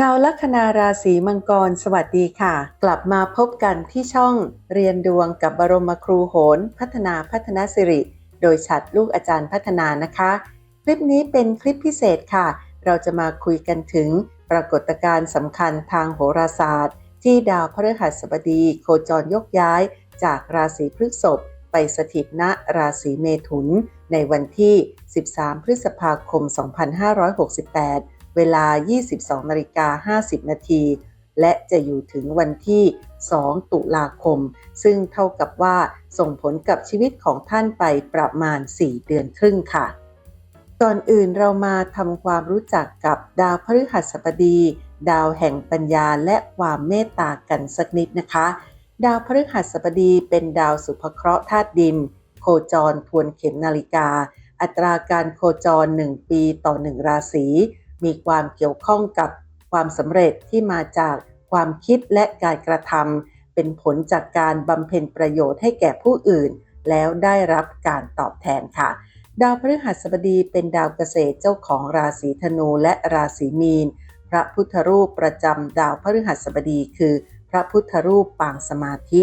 ชาวลัคนาราศีมังกรสวัสดีค่ะ กลับมาพบกันที่ช่องเรียนดวงกับบรมครูโหน พัฒนาพัฒนาสิริ โดยฉัดลูกอาจารย์พัฒนานะคะ คลิปนี้เป็นคลิปพิเศษค่ะ เราจะมาคุยกันถึงปรากฏการณ์สำคัญทางโหราศาสตร์ ที่ดาวพฤหัสบดี โคจรยกย้าย จากราศีพฤษภไปสถิตณราศีเมถุน ในวันที่ 13 พฤษภาคม 2568 เวลา 22นาฬิกา50 นาที และจะอยู่ถึงวันที่ 2 ตุลาคม ซึ่งเท่ากับว่าส่งผลกับชีวิตของท่านไปประมาณ 4 เดือนครึ่งค่ะ ก่อนอื่นเรามาทำความรู้จักกับดาวพฤหัสบดี ดาวแห่งปัญญาและความเมตตากันสักนิดนะคะ ดาวพฤหัสบดีเป็นดาวสุภเคราะห์ธาตุดิน โคจรทวนเข็มนาฬิกา อัตราการโคจร 1 ปีต่อ 1 ราศี มีความเกี่ยวข้องกับความสำเร็จที่มาจากความคิดและการกระทำเป็นผลจากการบำเพ็ญประโยชน์ให้แก่ผู้อื่น แล้วได้รับการตอบแทนค่ะ ดาวพฤหัสบดีเป็นดาวเกษตรเจ้าของราศีธนูและราศีมีน พระพุทธรูปประจำดาวพฤหัสบดีคือ พระพุทธรูปปางสมาธิ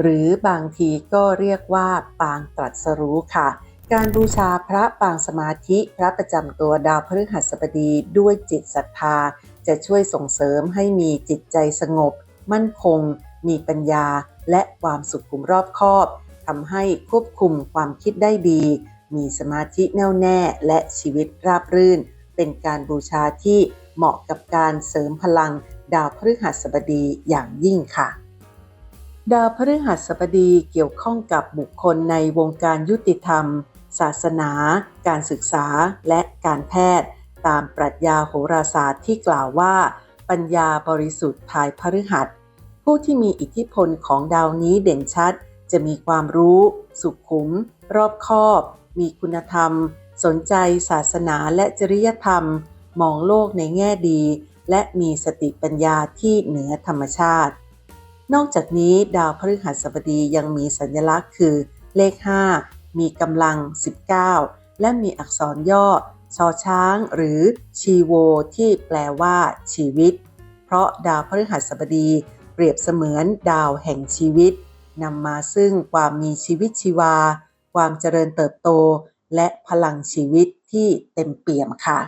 หรือบางทีก็เรียกว่าปางตรัสรู้ค่ะ การบูชาพระปางสมาธิพระประจำตัวดาวพฤหัสบดีด้วยจิตศรัทธา จะช่วยส่งเสริมให้มีจิตใจสงบ มั่นคง มีปัญญา และความสุขุมรอบคอบทำให้ควบคุมความคิดได้ดี มีสมาธิแน่วแน่และชีวิตราบรื่น เป็นการบูชาที่เหมาะกับการเสริมพลังดาวพฤหัสบดีอย่างยิ่งค่ะ ดาวพฤหัสบดีเกี่ยวข้องกับบุคคลในวงการยุติธรรม ศาสนา การศึกษาและการแพทย์ ตามปรัชญาโหราศาสตร์ที่กล่าวว่า ปัญญาบริสุทธิ์ภายพฤหัส ผู้ที่มีอิทธิพลของดาวนี้เด่นชัด จะมีความรู้ สุขุม รอบคอบ มีคุณธรรม สนใจศาสนาและจริยธรรม มองโลกในแง่ดี และมีสติปัญญาที่เหนือธรรมชาติ นอกจากนี้ดาวพฤหัสบดียังมีสัญลักษณ์คือเลข 5 มีกำลัง 19 และมีอักษรย่อชอช้างหรือชีโว ที่แปลว่าชีวิต เพราะดาวพฤหัสบดีเปรียบเสมือนดาวแห่งชีวิตนำมาซึ่งความมีชีวิตชีวา ความเจริญเติบโต และพลังชีวิตที่เต็มเปี่ยมค่ะ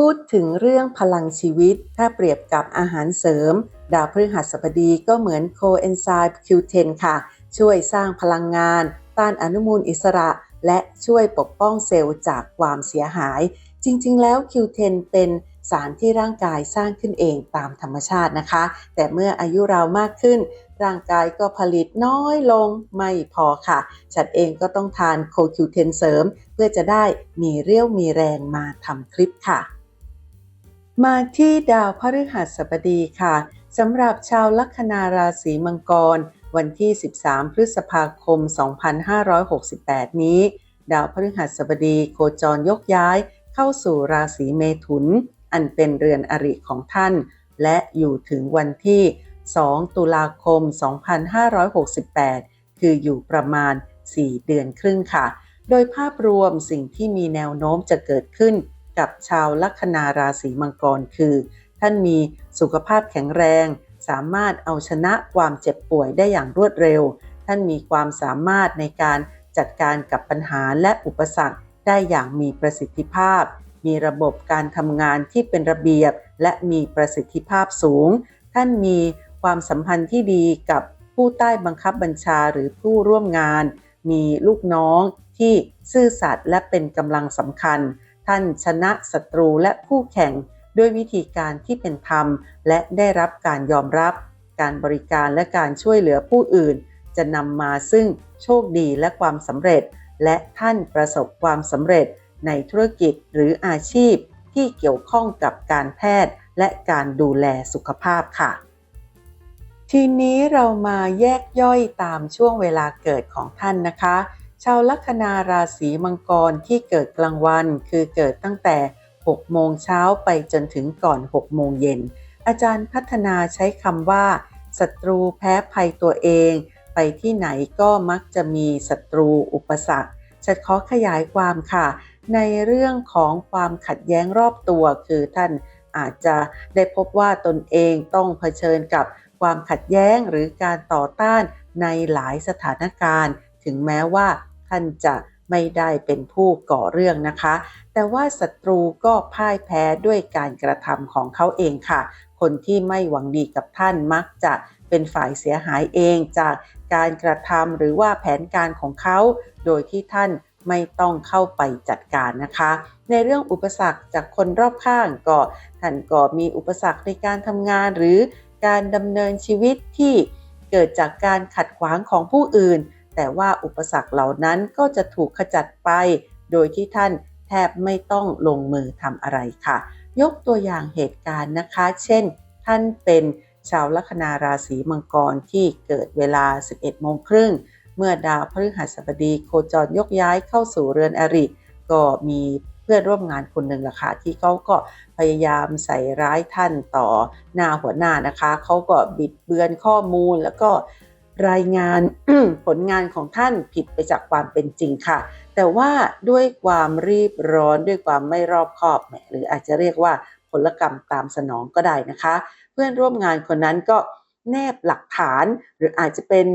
พูดถึงเรื่องพลังชีวิต ถ้าเปรียบกับอาหารเสริม ดาวพฤหัสบดีก็เหมือนโคเอนไซม์ Q10 ค่ะ ช่วยสร้างพลังงาน ต้านอนุมูลอิสระ และช่วยปกป้องเซลล์จากความเสียหาย จริง ๆ แล้ว Q10 เป็นสารที่ร่างกายสร้างขึ้นเองตามธรรมชาตินะคะ แต่เมื่ออายุเรามากขึ้น ร่างกายก็ผลิตน้อยลงไม่พอค่ะ ฉันเองก็ต้องทานโค Q10 เสริม เพื่อจะได้มีเรี่ยวมีแรงมาทำคลิปค่ะ มาที่ดาวพฤหัสบดีค่ะสำหรับชาวลัคนาราศีมังกร วันที่ 13 พฤษภาคม 2568 นี้ ดาวพฤหัสบดีโคจรยกย้ายเข้าสู่ราศีเมถุน อันเป็นเรือนอริของท่าน และอยู่ถึงวันที่ 2 ตุลาคม 2568 คืออยู่ประมาณ 4 เดือนครึ่งค่ะ โดยภาพรวมสิ่งที่มีแนวโน้มจะเกิดขึ้น กับชาวลัคนาราศีมังกรคือ ท่านมีสุขภาพแข็งแรง สามารถเอาชนะความเจ็บป่วยได้อย่างรวดเร็ว ท่านมีความสามารถในการจัดการกับปัญหาและอุปสรรคได้อย่างมีประสิทธิภาพ มีระบบการทำงานที่เป็นระเบียบ และมีประสิทธิภาพสูง ท่านมีความสัมพันธ์ที่ดีกับผู้ใต้บังคับบัญชาหรือผู้ร่วมงาน มีลูกน้องที่ซื่อสัตย์และเป็นกำลังสำคัญ ท่านชนะศัตรูและคู่แข่งด้วยวิธีการที่เป็นธรรม และได้รับการยอมรับ การบริการและการช่วยเหลือผู้อื่น จะนำมาซึ่งโชคดีและความสำเร็จ และท่านประสบความสำเร็จในธุรกิจหรืออาชีพที่เกี่ยวข้องกับการแพทย์และการดูแลสุขภาพค่ะ ทีนี้เรามาแยกย่อยตามช่วงเวลาเกิดของท่านนะคะ ชาวลัคนาราศีมังกรที่เกิดกลางวัน คือเกิดตั้งแต่ 6 โมงเช้าไปจนถึงก่อน 6 โมงเย็น อาจารย์พัฒนาใช้คำว่าศัตรูแพ้ภัยตัวเอง ไปที่ไหนก็มักจะมีศัตรูอุปสรรคจะขอขยายความค่ะ ในเรื่องของความขัดแย้งรอบตัวคือท่านอาจจะได้พบว่าตนเองต้องเผชิญกับความขัดแย้งหรือการต่อต้านในหลายสถานการณ์ ถึงแม้ว่า ท่านจะไม่ได้เป็นผู้ก่อเรื่องนะคะ แต่ว่าศัตรูก็พ่ายแพ้ด้วยการกระทำของเขาเองค่ะ คนที่ไม่หวังดีกับท่านมักจะเป็นฝ่ายเสียหายเองจากการกระทำหรือว่าแผนการของเขา โดยที่ท่านไม่ต้องเข้าไปจัดการนะคะ ในเรื่องอุปสรรคจากคนรอบข้างก็ท่านก็มีอุปสรรคในการทำงานหรือการดำเนินชีวิตที่เกิดจากการขัดขวางของผู้อื่น แต่ว่าอุปสรรคเหล่านั้นก็จะถูกขจัดไป โดยที่ท่านแทบไม่ต้องลงมือทำอะไรค่ะ ยกตัวอย่างเหตุการณ์นะคะ เช่น ท่านเป็นชาวลัคนาราศีมังกรที่เกิดเวลา 11โมงครึ่ง เมื่อดาวพฤหัสบดีโคจรยกย้ายเข้าสู่เรือนอริ ก็มีเพื่อนร่วมงานคนหนึ่งล่ะค่ะที่เขาก็พยายามใส่ร้ายท่านต่อหน้าหัวหน้านะคะ เขาก็บิดเบือนข้อมูลแล้วก็ รายงานผลงานของท่านผิดไปจากความเป็นจริงค่ะ แต่ว่าด้วยความรีบร้อนด้วยความไม่รอบคอบหรืออาจจะเรียกว่าผลกรรมตามสนองก็ได้นะคะ เพื่อนร่วมงานคนนั้นก็แนบหลักฐานหรืออาจจะเป็น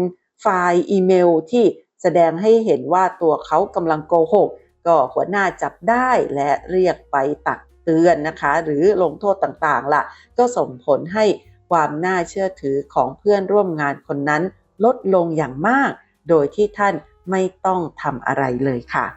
ไฟล์อีเมลที่แสดงให้เห็นว่าตัวเขากำลังโกหก ก็หัวหน้าจับได้และเรียกไปตักเตือนนะคะ หรือลงโทษต่างๆล่ะ ก็ส่งผลให้ความน่าเชื่อถือของเพื่อนร่วมงานคนนั้น ลดลงอย่างมาก โดยที่ท่านไม่ต้องทำอะไรเลยค่ะ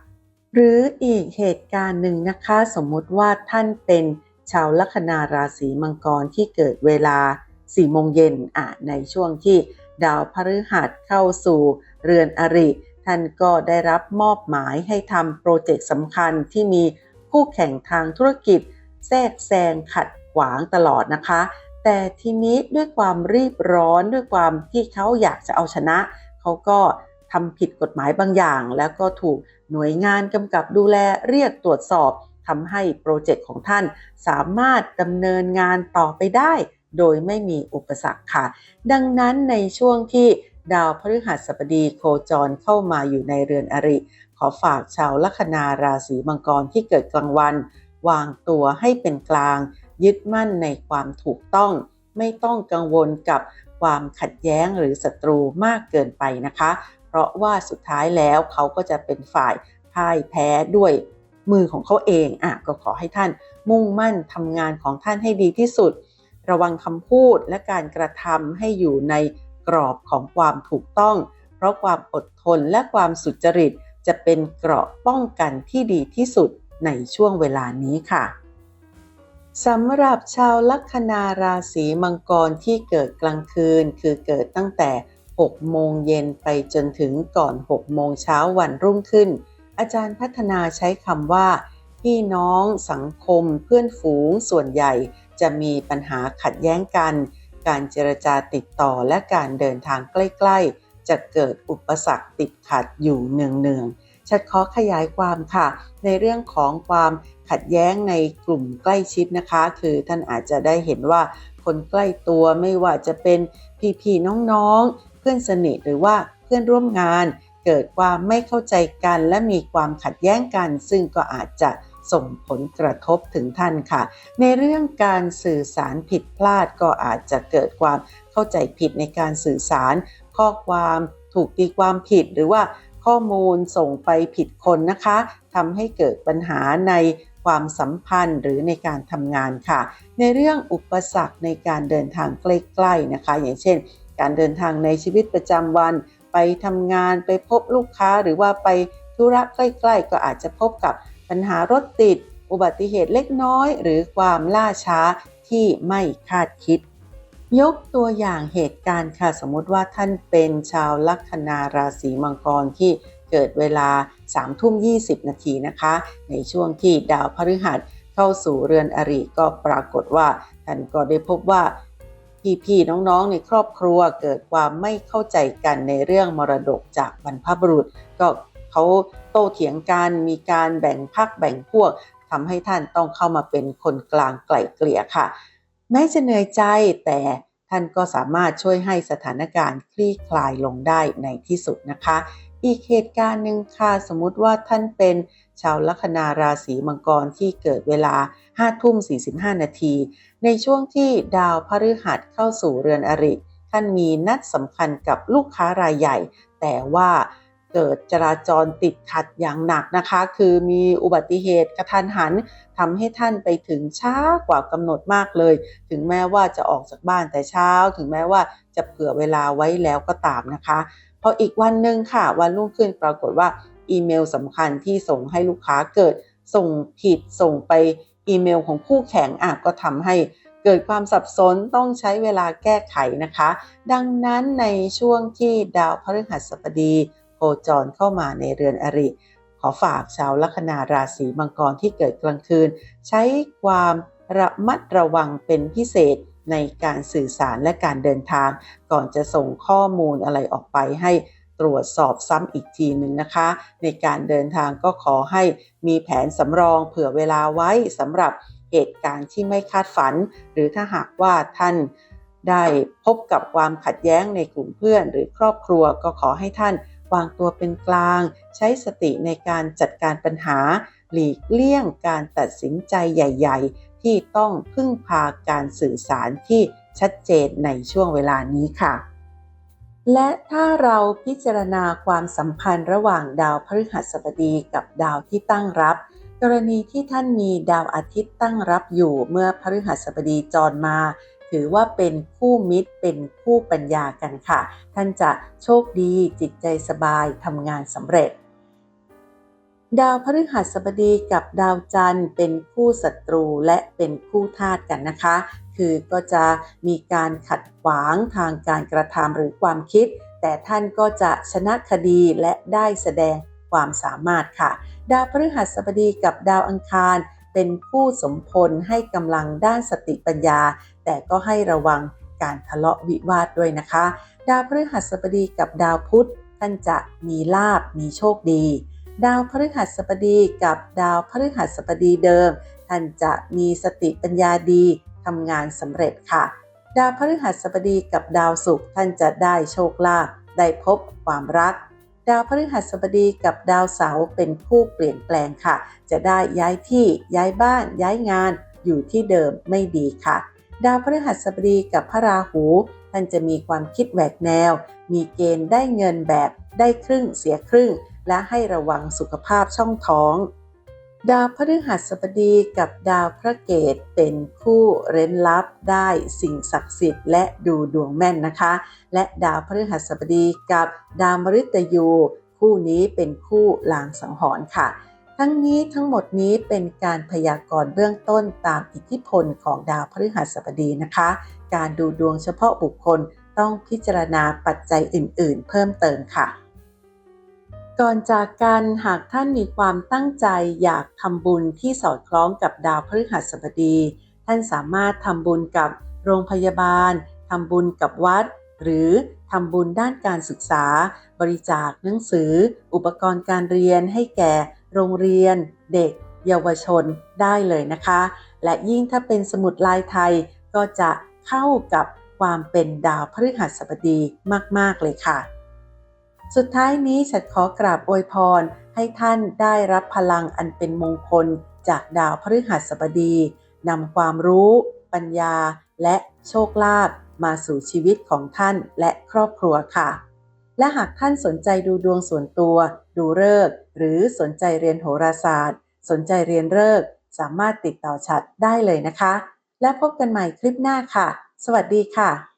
หรืออีกเหตุการณ์หนึ่งนะคะ สมมุติว่าท่านเป็นชาวลัคนาราศีมังกรที่เกิดเวลา4โมงเย็นอะในช่วงที่ดาวพฤหัสเข้าสู่เรือนอริ ท่านก็ได้รับมอบหมายให้ทำโปรเจกต์สำคัญที่มีคู่แข่งทางธุรกิจ แทรกแซงขัดขวางตลอดนะคะ แต่ทีนี้ด้วยความรีบร้อนด้วยความที่เขาอยากจะเอาชนะ เขาก็ทำผิดกฎหมายบางอย่าง แล้วก็ถูกหน่วยงานกำกับดูแลเรียกตรวจสอบทำให้โปรเจกต์ของท่านสามารถดำเนินงานต่อไปได้ โดยไม่มีอุปสรรคค่ะ ดังนั้นในช่วงที่ดาวพฤหัสบดีโคจรเข้ามาอยู่ในเรือนอริ ขอฝากชาวลัคนาราศีมังกรที่เกิดกลางวัน วางตัวให้เป็นกลาง ยึดมั่นในความถูกต้อง ไม่ต้องกังวลกับความขัดแย้งหรือศัตรูมากเกินไปนะคะ เพราะว่าสุดท้ายแล้วเขาก็จะเป็นฝ่ายพ่ายแพ้ด้วยมือของเขาเองอะก็ขอให้ท่านมุ่งมั่นทำงานของท่านให้ดีที่สุด ระวังคำพูดและการกระทำให้อยู่ในกรอบของความถูกต้อง เพราะความอดทนและความสุจริตจะเป็นเกราะป้องกันที่ดีที่สุดในช่วงเวลานี้ค่ะ สำหรับชาวลัคนาราศีมังกรที่เกิดกลางคืน คือเกิดตั้งแต่ 6 โมงเย็นไปจนถึงก่อน 6 โมงเช้าวันรุ่งขึ้น อาจารย์พัฒนาใช้คำว่า พี่น้องสังคมเพื่อนฝูงส่วนใหญ่ จะมีปัญหาขัดแย้งกัน การเจรจาติดต่อและการเดินทางใกล้ ๆ จะเกิดอุปสรรคติดขัดอยู่เนืองๆ ชัดขอขยายความค่ะ ในเรื่องของความขัดแย้งในกลุ่มใกล้ชิดนะคะ คือท่านอาจจะได้เห็นว่าคนใกล้ตัวไม่ว่าจะเป็นพี่ๆน้องๆ เพื่อนสนิทหรือว่าเพื่อนร่วมงาน เกิดความไม่เข้าใจกัน และมีความขัดแย้งกัน ซึ่งก็อาจจะส่งผลกระทบถึงท่านค่ะ ในเรื่องการสื่อสารผิดพลาดก็อาจจะเกิดความเข้าใจผิดในการสื่อสาร ข้อความถูกตีความผิดหรือว่า ข้อมูลส่งไปผิดคนนะคะทำให้เกิดปัญหาในความสัมพันธ์หรือในการทำงานค่ะ ในเรื่องอุปสรรคในการเดินทางใกล้ๆนะคะ อย่างเช่น การเดินทางในชีวิตประจำวัน ไปทำงานไปพบลูกค้าหรือว่าไปธุระใกล้ๆ ก็อาจจะพบกับปัญหารถติด อุบัติเหตุเล็กน้อย หรือความล่าช้าที่ไม่คาดคิด ยกตัวอย่างเหตุการณ์ค่ะ สมมติว่าท่านเป็นชาวลัคนาราศีมังกรที่เกิดเวลา3ทุ่ม20 นาทีนะคะ ในช่วงที่ดาวพฤหัสเข้าสู่เรือนอริก็ปรากฏว่าท่านก็ได้พบว่าพี่ๆน้องๆ ในครอบครัวเกิดความไม่เข้าใจกันในเรื่องมรดกจากบรรพบุรุษ ก็เขาโต้เถียงกันมีการแบ่งพักแบ่งพวกทำให้ท่านต้องเข้ามาเป็นคนกลางไกล่เกลี่ยค่ะ แม้จะเหนื่อยใจแต่ท่านก็สามารถช่วยให้สถานการณ์คลี่คลายลงได้ในที่สุดนะคะ อีกเหตุการณ์หนึ่งค่ะสมมุติว่าท่านเป็นชาวลัคนาราศีมังกรที่เกิดเวลา5ทุ่ม45 นาที ในช่วงที่ดาวพฤหัสเข้าสู่เรือนอริ ท่านมีนัดสำคัญกับลูกค้ารายใหญ่ แต่ว่า เกิดจราจรติดขัดอย่างหนักนะคะ คือมีอุบัติเหตุกระทันหันทำให้ท่านไปถึงช้ากว่ากำหนดมากเลย ถึงแม้ว่าจะออกจากบ้านแต่เช้า ถึงแม้ว่าจะเผื่อเวลาไว้แล้วก็ตามนะคะพออีกวันหนึ่งค่ะ วันรุ่งขึ้นปรากฏว่าอีเมลสำคัญที่ส่งให้ลูกค้าเกิดส่งผิดส่งไปอีเมลของคู่แข่งอะก็ทำให้เกิดความสับสนต้องใช้เวลาแก้ไขนะคะ ดังนั้นในช่วงที่ดาวพฤหัสบดี จรเข้ามาในเรือนอริ ขอฝากชาวลัคนาราศีมังกรที่เกิดกลางคืน ใช้ความระมัดระวังเป็นพิเศษในการสื่อสารและการเดินทาง ก่อนจะส่งข้อมูลอะไรออกไปให้ตรวจสอบซ้ำอีกทีหนึ่งนะคะ ในการเดินทางก็ขอให้มีแผนสำรองเผื่อเวลาไว้สำหรับเหตุการณ์ที่ไม่คาดฝัน หรือถ้าหากว่าท่านได้พบกับความขัดแย้งในกลุ่มเพื่อน หรือครอบครัวก็ขอให้ท่าน วางตัวเป็นกลาง ใช้สติในการจัดการปัญหา หลีกเลี่ยงการตัดสินใจใหญ่ ๆ ที่ต้องพึ่งพาการสื่อสารที่ชัดเจนในช่วงเวลานี้ค่ะ และถ้าเราพิจารณาความสัมพันธ์ระหว่างดาวพฤหัสบดีกับดาวที่ตั้งรับ กรณีที่ท่านมีดาวอาทิตย์ตั้งรับอยู่เมื่อพฤหัสบดีจรมา ถือว่าเป็นคู่มิตรเป็นคู่ปัญญากันค่ะ ท่านจะโชคดีจิตใจสบายทำงานสำเร็จ ดาวพฤหัสบดีกับดาวจันทร์เป็นคู่ศัตรูและเป็นคู่ธาตุกันนะคะ คือก็จะมีการขัดขวางทางการกระทำหรือความคิด แต่ท่านก็จะชนะคดีและได้แสดงความสามารถค่ะ ดาวพฤหัสบดีกับดาวอังคารเป็นผู้สมพลให้กำลังด้านสติปัญญา แต่ก็ให้ระวังการทะเลาะวิวาทด้วยนะคะ ดาวพฤหัสบดีกับดาวพุธท่านจะมีลาบมีโชคดี ดาวพฤหัสบดีกับดาวพฤหัสบดีเดิม ท่านจะมีสติปัญญาดีทำงานสำเร็จค่ะ ดาวพฤหัสบดีกับดาวศุกร์ท่านจะได้โชคลาภได้พบความรัก ดาวพฤหัสบดีกับดาวเสาร์เป็นผู้เปลี่ยนแปลงค่ะ จะได้ย้ายที่ย้ายบ้านย้ายงานอยู่ที่เดิมไม่ดีค่ะ ดาวพฤหัสบดีกับพระราหู ท่านจะมีความคิดแหวกแนว มีเกณฑ์ได้เงินแบบได้ครึ่งเสียครึ่ง และให้ระวังสุขภาพช่องท้อง ดาวพฤหัสบดีกับดาวพระเกตเป็นคู่เร้นลับได้สิ่งศักดิ์สิทธิ์และดูดวงแม่นนะคะ และดาวพฤหัสบดีกับดาวมฤตยูคู่นี้เป็นคู่ลางสังหรณ์ค่ะ ทั้งนี้ทั้งหมดนี้เป็นการพยากรณ์เบื้องต้นตามอิทธิพลของดาวพฤหัสบดีนะคะ การดูดวงเฉพาะบุคคลต้องพิจารณาปัจจัยอื่น ๆ เพิ่มเติมค่ะ ก่อนจากกันหากท่านมีความตั้งใจอยากทำบุญที่สอดคล้องกับดาวพฤหัสบดี ท่านสามารถทำบุญกับโรงพยาบาลทำบุญกับวัด หรือทำบุญด้านการศึกษา บริจาคหนังสือ อุปกรณ์การเรียนให้แก่ โรงเรียน เด็ก เยาวชนได้เลยนะคะ และยิ่งถ้าเป็นสมุดลายไทยก็จะเข้ากับความเป็นดาวพฤหัสบดีมาก ๆ เลยค่ะ สุดท้ายนี้ฉันขอกราบอวยพรให้ท่านได้รับพลังอันเป็นมงคลจากดาวพฤหัสบดีนำความรู้ ปัญญา และโชคลาภมาสู่ชีวิตของท่านและครอบครัวค่ะ และหากท่านสนใจดูดวงส่วนตัว ดูเลิกหรือสนใจเรียนโหราศาสตร์ สนใจเรียนเลิกสามารถติดต่อชัดได้เลยนะคะ และพบกันใหม่คลิปหน้าค่ะ สวัสดีค่ะ